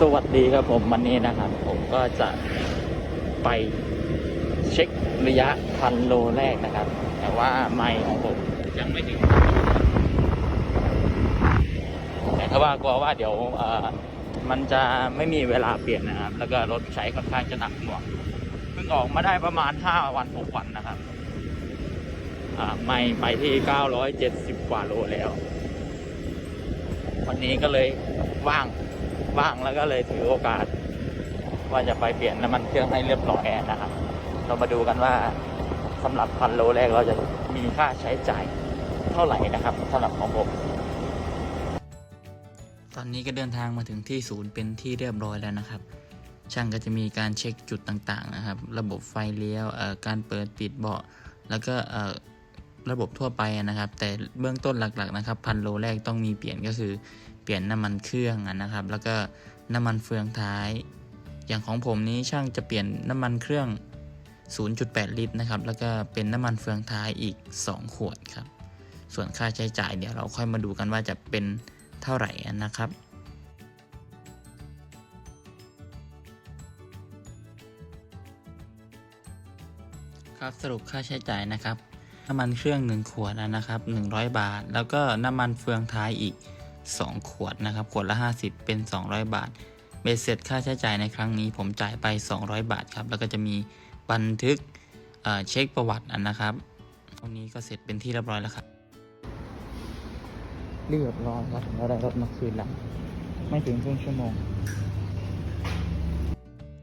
สวัสดีครับผมวันนี้นะครับ ผมก็จะไปเช็คระยะพันโลแรกนะครับ แต่ว่าไมล์ของผมยังไม่ถึงแต่ถ้าว่ากลัวว่าเดี๋ยวมันจะไม่มีเวลาเปลี่ยนนะครับ แล้วก็รถใช้ค่อนข้างจะหนักหน่วงเพิ่งออกมาได้ประมาณ 5 วัน 6 วันนะครับไม่ไปที่ 970 กว่าโลแล้ว วันนี้ก็เลยว่าง ว่างแล้วก็เลยถือโอกาส ว่าจะไปเปลี่ยนน้ำมันเครื่องให้เรียบร้อยนะครับ เรามาดูกันว่าสำหรับพันโลแรกเราจะมีค่าใช้จ่ายเท่าไหร่นะครับสำหรับของผมตอนนี้ก็เดินทางมาถึงที่ศูนย์เป็นที่เรียบร้อยแล้วนะครับ ช่างก็จะมีการเช็คจุดต่างๆนะครับ ระบบไฟเลี้ยวการเปิดปิดเบาะ แล้วก็ระบบทั่วไปนะครับ แต่เบื้องต้นหลักๆนะครับ พันโลแรกต้องมีเปลี่ยนก็คือ เปลี่ยนน้ำมันเครื่องนะครับ แล้วก็น้ำมันเฟืองท้าย อย่างของผมนี้ช่างจะเปลี่ยนน้ำมันเครื่อง 0.8 ลิตรนะครับ แล้วก็เป็นน้ำมันเฟืองท้ายอีก 2 ขวดครับ ส่วนค่าใช้จ่ายเดี๋ยวเราค่อยมาดูกันว่าจะเป็นเท่าไหร่นะครับครับสรุปค่าใช้จ่ายนะครับ น้ำมันเครื่อง 1 ขวดนะครับ 100 บาท แล้วก็น้ำมันเฟืองท้ายอีก 2 ขวดนะครับ ขวดละ 50 เป็น 200 บาท เบสเสร็จค่าใช้จ่ายในครั้งนี้ ผมจ่ายไป 200 บาทครับ แล้วก็จะมีบันทึกเอ่อเช็คประวัติอันนะครับตรงนี้ก็เสร็จเป็นที่เรียบร้อยแล้วครับ เรียบร้อยครับเราได้รถมาคืนแล้วไม่ถึงครึ่งชั่วโมง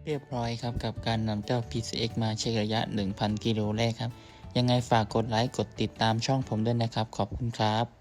เรียบร้อยครับกับการนำเจ้า PCX มาเช็คระยะ 1,000 กิโลแรกครับ ยังไงฝากกดไลค์ กดติดตามช่องผมด้วยนะครับ ขอบคุณครับ